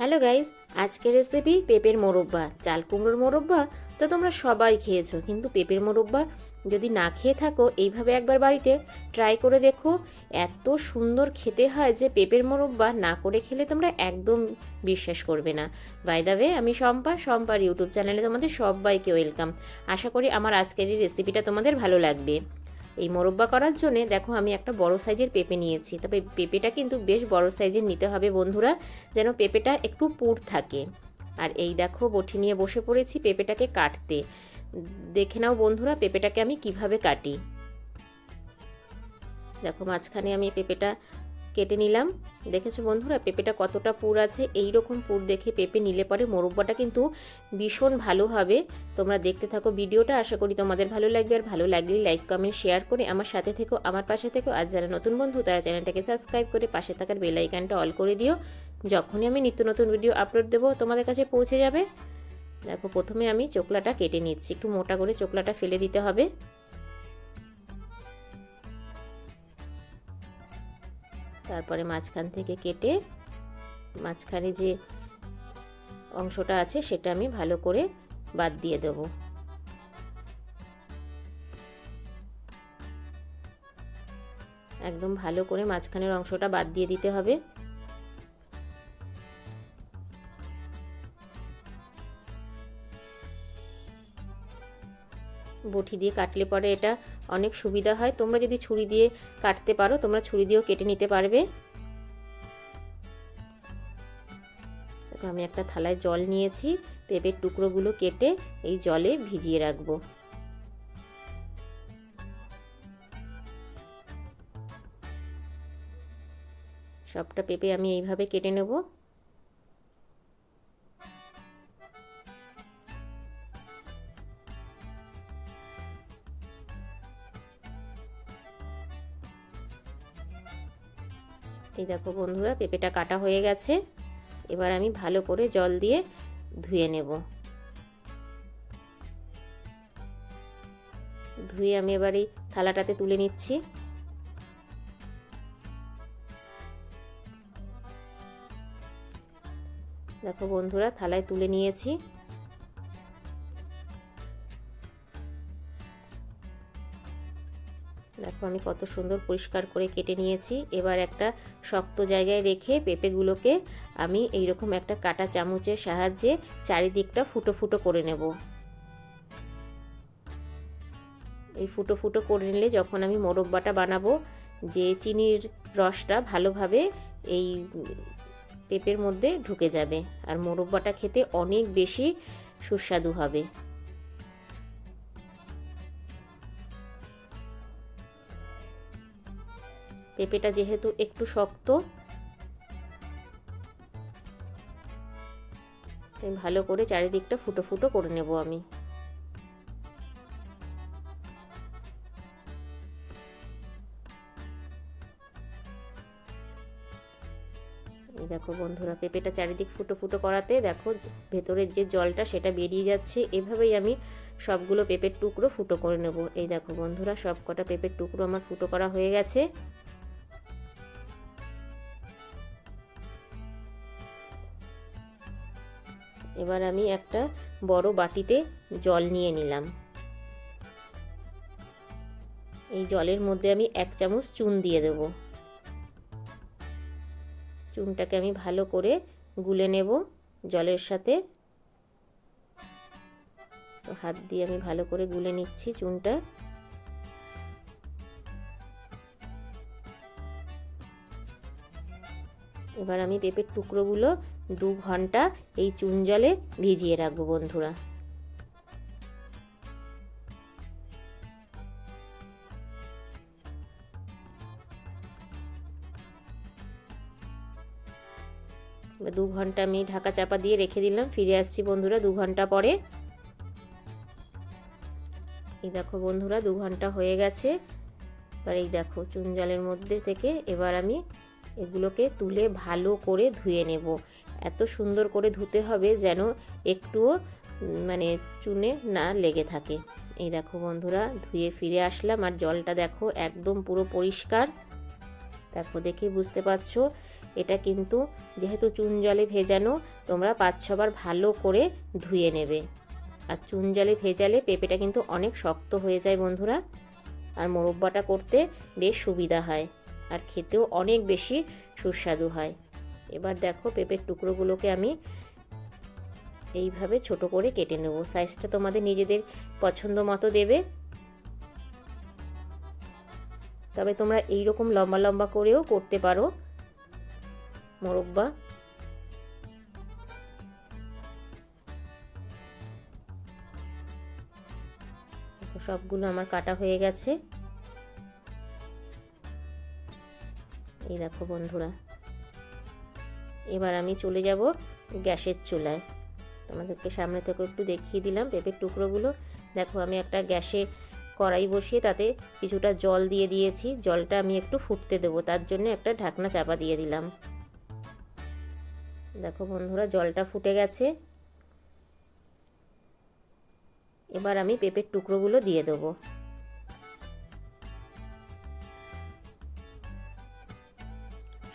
Hello guys, আজকের recipe পেঁপের মোরব্বা, চাল কুমড়োর মোরব্বা। তো তোমরা সবাই খেয়েছো, কিন্তু পেঁপের মোরব্বা যদি না খেয়ে থাকো, এইভাবে একবার বাড়িতে ট্রাই করে দেখো। এত সুন্দর খেতে হয় যে পেঁপের মোরব্বা না করে খেলে তোমরা একদম বিশ্বাস করবে না। বাই আমি শম্পা, শম্পার ইউটিউব চ্যানেলে তোমাদের সবাইকে ওয়েলকাম আশা করি আমার আজকের এই রেসিপিটা তোমাদের ভালো লাগবে। এই মোরব্বা করার জন্য দেখো আমি একটা বড় সাইজের পেঁপে নিয়েছি। তবে পেঁপেটা কিন্তু বেশ বড় সাইজের নিতে হবে বন্ধুরা, যেন পেঁপেটা একটু পুর থাকে। আর এই দেখো বটি নিয়ে বসে পড়েছি পেঁপেটাকে কাটতে। দেখে নাও বন্ধুরা পেঁপেটাকে আমি কীভাবে কাটি। দেখো মাঝখানে আমি পেঁপেটা কেটে নিলাম। দেখেছ বন্ধুরা, পেঁপেটা কতটা পুর আছে? এই রকম পুর দেখে পেঁপে নিলে পরে মোরব্বাটা কিন্তু ভীষণ ভালো হবে। তোমরা দেখতে থাকো ভিডিওটা, আশা করি তোমাদের ভালো লাগবে। আর ভালো লাগলে লাইক কমেন্ট শেয়ার করে আমার সাথে থেকো, আমার পাশে থেকো। আর যারা নতুন বন্ধু, তারা চ্যানেলটাকে সাবস্ক্রাইব করে পাশে থাকার বেল আইকনটা অল করে দিও। যখনই আমি নিত্য নতুন ভিডিও আপলোড দেবো, তোমাদের কাছে পৌঁছে যাবে। দেখো, প্রথমে আমি চোকলাটা কেটে নিচ্ছি। একটু মোটা করে চোকলাটা ফেলে দিতে হবে। তারপরে মাঝখান থেকে কেটে মাঝখানে যে অংশটা আছে সেটা আমি ভালো করে বাদ দিয়ে দেব। একদম ভালো করে মাঝখানের অংশটা বাদ দিয়ে দিতে হবে। বটি দিয়ে কাটলে পরে এটা অনেক সুবিধা হয়। তোমরা যদি ছুরি দিয়ে কাটতে পারো, তোমরা ছুরি দিয়েও কেটে নিতে পারবে। আমি একটা থালায় জল নিয়েছি, পেঁপের টুকরোগুলো কেটে এই জলে ভিজিয়ে রাখব। সবটা পেঁপে আমি এইভাবে কেটে নেব। এই দেখো বন্ধুরা, পেঁপেটা কাটা হয়ে গেছে। এবার আমি ভালো করে জল দিয়ে ধুয়ে নেব। ধুয়ে আমি এবার এই থালাটাতে তুলে নিচ্ছি। দেখো বন্ধুরা, থালায় তুলে নিয়েছি। আমি কত সুন্দর পরিষ্কার করে কেটে নিয়েছি। এবার একটা শক্ত জায়গায় রেখে পেঁপেগুলোকে আমি এইরকম একটা কাটা চামচের সাহায্যে চারিদিকটা ফুটো ফুটো করে নেব। এই ফুটো ফুটো করে নিলে যখন আমি মোরব্বাটা বানাবো, যে চিনির রসটা ভালোভাবে এই পেঁপের মধ্যে ঢুকে যাবে। আর মোরব্বাটা খেতে অনেক বেশি সুস্বাদু হবে। পেঁপেটা যেহেতু একটু শক্ত ভালো করে চারিদিকটা ফুটো ফুটো করে নেব আমি। দেখো বন্ধুরা, পেঁপেটা চারিদিক ফুটো ফুটো করাতে দেখো ভেতরের যে জলটা সেটা বেরিয়ে যাচ্ছে, এভাবেই আমি সবগুলো পেঁপের টুকরো ফুটো করে নেব। এই দেখো বন্ধুরা সব কটা পেঁপের টুকরো আমার ফুটো করা হয়ে গেছে। এবার আমি একটা বড় বাটিতে জল নিয়ে নিলাম। এই জলের মধ্যে আমি এক চামচ চুন দিয়ে দেব। চুনটাকে আমি ভালো করে গুলে নেব জলের সাথে। তো হাত দিয়ে আমি ভালো করে গুলে নিচ্ছি চুনটা। এবার আমি পেঁপের টুকরোগুলো দু ঘণ্টা এই চুন জলে ভিজিয়ে রাখব বন্ধুরা। দু ঘণ্টা আমি ঢাকা চাপা দিয়ে রেখে দিলাম, ফিরে আসছি বন্ধুরা দু ঘণ্টা পরে। এই দেখো বন্ধুরা দু ঘণ্টা হয়ে গেছে। এবার এই দেখো চুন জলের মধ্যে থেকে এবার আমি এগুলোকে তুলে ভালো করে ধুয়ে নেব। এত সুন্দর করে ধুতে হবে যেন একটুও মানে চুনে না লেগে থাকে। এই দেখো বন্ধুরা, ধুয়ে ফিরে আসলাম আর জলটা দেখো একদম পুরো পরিষ্কার। দেখো দেখে বুঝতে পারছ, এটা কিন্তু যেহেতু চুন জলে ভেজানো, তোমরা পাঁচ ছবার ভালো করে ধুয়ে নেবে। আর চুন জলে ভেজালে পেঁপেটা কিন্তু অনেক শক্ত হয়ে যায় বন্ধুরা। আর মোরব্বাটা করতে বেশ সুবিধা হয়। আর খেতেও অনেক বেশি সুস্বাদু হয়। এবার দেখো পেঁপের টুকরোগুলোকে আমি এইভাবে ছোট করে কেটে নেব। সাইজটা তোমাদের নিজেদের পছন্দ মতো দেবে। তবে তোমরা এই রকম লম্বা লম্বা করেও করতে পারো। মোরব্বা। সবগুলো আমার কাটা হয়ে গেছে। এই দেখো বন্ধুরা। এবার আমি চলে যাব গ্যাসের চুলায়। তোমাদেরকে সামনে থেকে একটু দেখিয়ে দিলাম পেঁপের টুকরোগুলো। দেখো আমি একটা গ্যাসে কড়াই বসিয়ে তাতে কিছুটা জল দিয়ে দিয়েছি। জলটা আমি একটু ফুটতে দেবো, তার জন্য একটা ঢাকনা চাপা দিয়ে দিলাম। দেখো বন্ধুরা, জলটা ফুটে গেছে। এবার আমি পেঁপের টুকরোগুলো দিয়ে দেবো।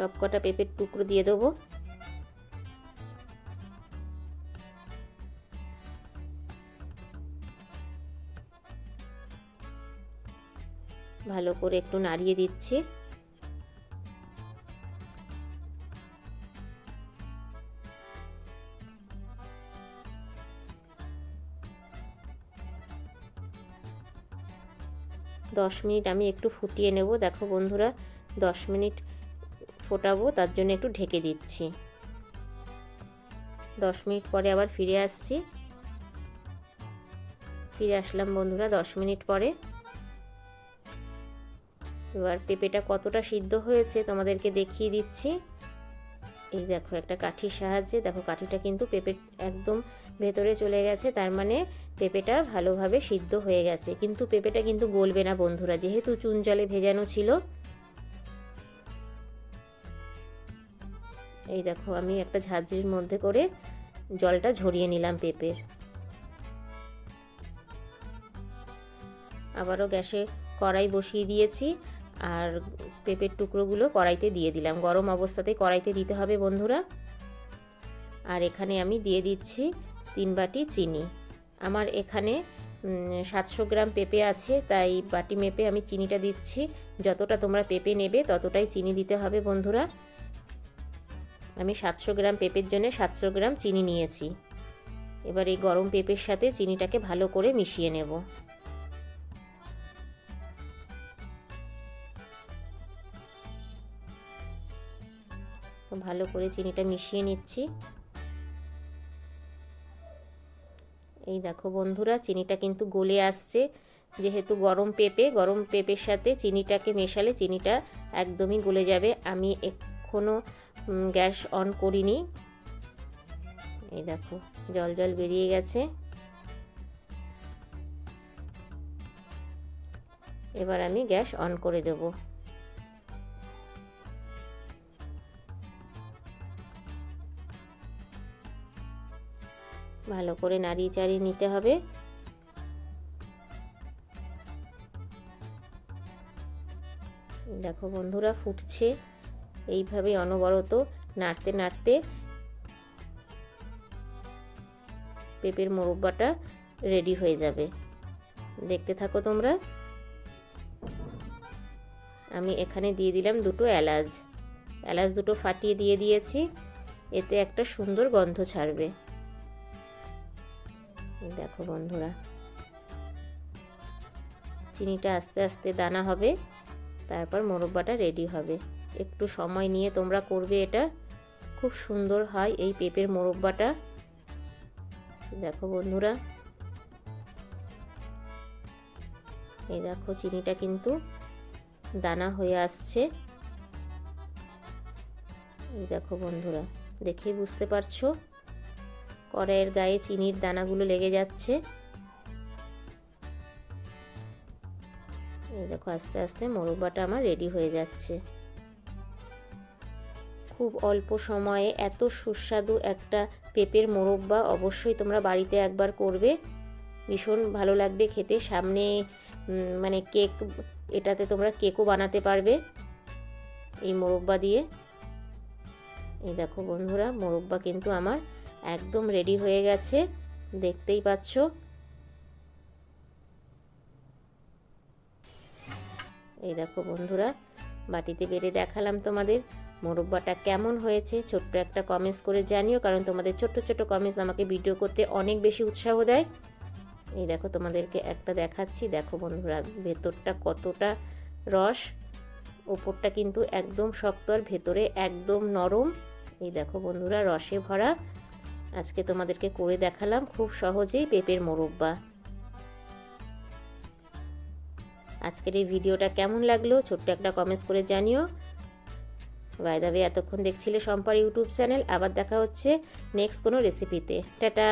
সব কটা পেঁপের টুকরো দিয়ে দেবো। ভালো করে একটু নাড়িয়ে দিচ্ছি। দশ মিনিট আমি একটু ফুটিয়ে নেব। দেখো বন্ধুরা, দশ মিনিট ফোটাবো, তার জন্য একটু ঢেকে দিচ্ছি। দশ মিনিট পরে আবার ফিরে আসছি। ফিরে আসলাম বন্ধুরা দশ মিনিট পরে। এবার পেঁপেটা কতটা সিদ্ধ হয়েছে তোমাদেরকে দেখিয়ে দিচ্ছি। এই দেখো একটা কাঠির সাহায্যে, দেখো কাঠিটা কিন্তু পেঁপে একদম ভেতরে চলে গেছে, তার মানে পেঁপেটা ভালোভাবে সিদ্ধ হয়ে গেছে। কিন্তু পেঁপেটা কিন্তু গলবে না বন্ধুরা, যেহেতু চুন জলে ভেজানো ছিল। এই দেখো, আমি একটা ঝাঁঝরির মধ্যে করে জলটা ঝরিয়ে নিলাম পেঁপের। আবারও গ্যাসে কড়াই বসিয়ে দিয়েছি আর পেঁপের টুকরোগুলো কড়াইতে দিয়ে দিলাম। গরম অবস্থাতে কড়াইতে দিতে হবে বন্ধুরা। আর এখানে আমি দিয়ে দিচ্ছি তিন বাটি চিনি। আমার এখানে সাতশো গ্রাম পেঁপে আছে, তাই বাটি মেপে আমি চিনিটা দিচ্ছি। যতটা তোমরা পেঁপে নেবে ততটাই চিনি দিতে হবে বন্ধুরা। আমি সাতশো গ্রাম পেঁপের জন্য সাতশো গ্রাম চিনি নিয়েছি। এবার এই গরম পেঁপের সাথে চিনিটাকে ভালো করে মিশিয়ে নেব। ভালো করে চিনিটা মিশিয়ে নিচ্ছি। এই দেখো বন্ধুরা, চিনিটা কিন্তু গলে আসছে। যেহেতু গরম পেঁপে, গরম পেঁপের সাথে চিনিটাকে মেশালে চিনিটা একদমই গলে যাবে। আমি এখনও গ্যাস অন করিনি। এই দেখো, জল জল বেরিয়ে গেছে। এবার আমি গ্যাস অন করে দেব। ভালো করে নাড়িয়ে চাড়িয়ে নিতে হবে। দেখো বন্ধুরা, ফুটছে। এইভাবে অনবরত নাড়তে নাড়তে পেঁপের মোরব্বাটা রেডি হয়ে যাবে। দেখতে থাকো তোমরা। আমি এখানে দিয়ে দিলাম দুটো এলাচ। এলাচ দুটো ফাটিয়ে দিয়ে দিয়েছি। এতে একটা সুন্দর গন্ধ ছাড়বে। দেখো বন্ধুরা। চিনিটা আস্তে আস্তে দানা হবে। তারপর মোরব্বাটা রেডি হবে। একটু সময় নিয়ে তোমরা করবে এটা। খুব সুন্দর হয় এই পেঁপের মোরব্বাটা। দেখো বন্ধুরা। এই দেখো চিনিটা কিন্তু দানা হয়ে আসছে। এই দেখো বন্ধুরা দেখেই বুঝতে পারছ? কড়াইয়ের গায়ে চিনির দানাগুলো লেগে যাচ্ছে। এই দেখো আস্তে আস্তে মোরব্বাটা আমার রেডি হয়ে যাচ্ছে। খুব অল্প সময়ে এত সুস্বাদু একটা পেঁপের মোরব্বা অবশ্যই তোমরা বাড়িতে একবার করবে। ভীষণ ভালো লাগবে খেতে। সামনে মানে কেক, এটাতে তোমরা কেকও বানাতে পারবে এই মোরব্বা দিয়ে। এই দেখো বন্ধুরা, মোরব্বা কিন্তু আমার একদম রেডি হয়ে গেছে। দেখতেই পাচ্ছ। এই দেখো বন্ধুরা, বাটিতে বেড়ে দেখালাম তোমাদের। মোরব্বাটা কেমন হয়েছে, ছোট্ট একটা কমেন্টস করে জানিও, কারণ তোমাদের ছোট্ট ছোট্ট কমেন্টস আমাকে ভিডিও করতে অনেক বেশি উৎসাহ দেয়। এই দেখো তোমাদেরকে একটা দেখাচ্ছি, দেখো বন্ধুরা, ভেতরটা কতটা রস, ওপরটা কিন্তু একদম শক্ত আর ভেতরে একদম নরম। এই দেখো বন্ধুরা, রসে ভরা। আজকে তোমাদেরকে করে দেখালাম খুব সহজেই পেঁপের মোরব্বা। আজকের এই ভিডিওটা কেমন লাগল, ছোট্ট একটা কমেন্টস করে জানিও। বাইদাবে এতক্ষণ দেখছিলে সম্পার ইউটিউব চ্যানেল আবার দেখা হচ্ছে নেক্সট কোনো রেসিপিতে টাটা!